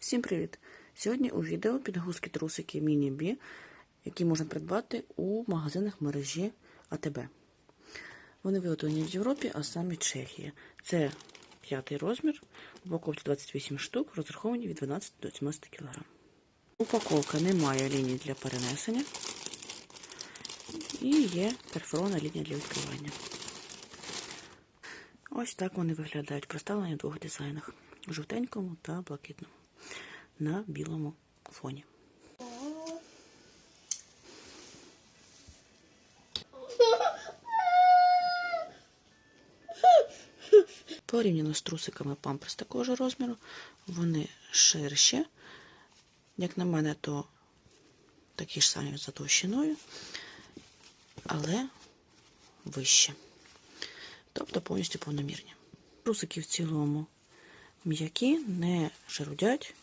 Всім привіт! Сьогодні у відео підгузки трусики Міні Бі, які можна придбати у магазинах мережі АТБ. Вони виготовлені в Європі, а саме Чехії. Це п'ятий розмір, упаковці 28 штук, розраховані від 12 до 17 кг. Упаковка не має ліній для перенесення і є перфорована лінія для відкривання. Ось так вони виглядають, представлені в двох дизайнах жовтенькому та блакитному на білому фоні. Порівняно з трусиками памперс такого ж розміру, вони ширші. Як на мене, то такі ж самі за товщиною, але вище. Тобто повністю повномірні. Трусики в цілому м'які, не шарудять,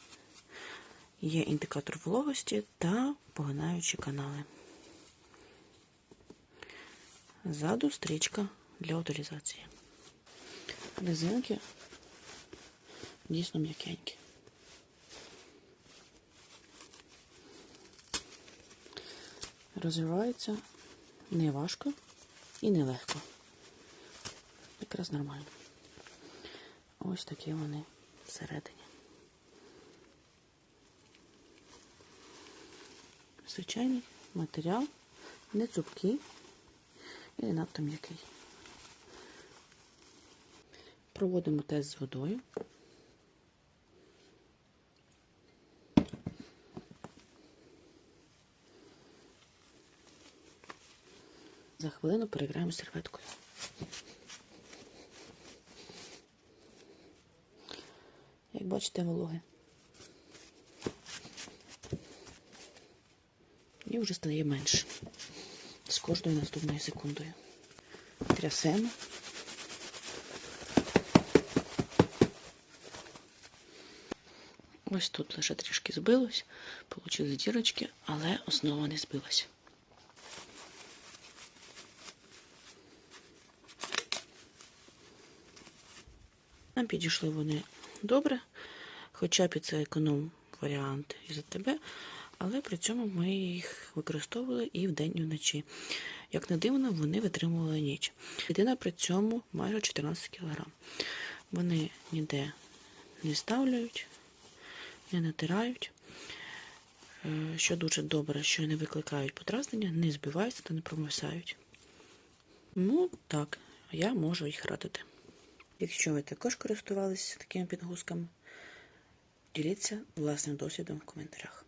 є індикатор вологості та поглинаючі канали. Ззаду стрічка для утилізації. Резинки дійсно м'якенькі. Розвивається не важко і не легко. Якраз нормально. Ось такі вони всередині. Звичайний матеріал, не цупкий і надто м'який. Проводимо тест з водою. За хвилину переграємо серветкою. Як бачите, вологе. І вже стає менше. З кожною наступною секундою. Трясемо. Ось тут лише трішки збилось, получили дірочки, але основа не збилась. Нам підійшли вони добре, хоча б це економ варіант із АТБ, але при цьому ми їх використовували і вдень, і вночі. Як не дивно, вони витримували ніч. Єдина при цьому майже 14 кг. Вони ніде не ставляють, не натирають. Е, Що дуже добре, що не викликають подразнення, не збиваються та не промисають. Ну, так, я можу їх радити. Якщо ви також користувалися такими підгузками, діліться власним досвідом в коментарях.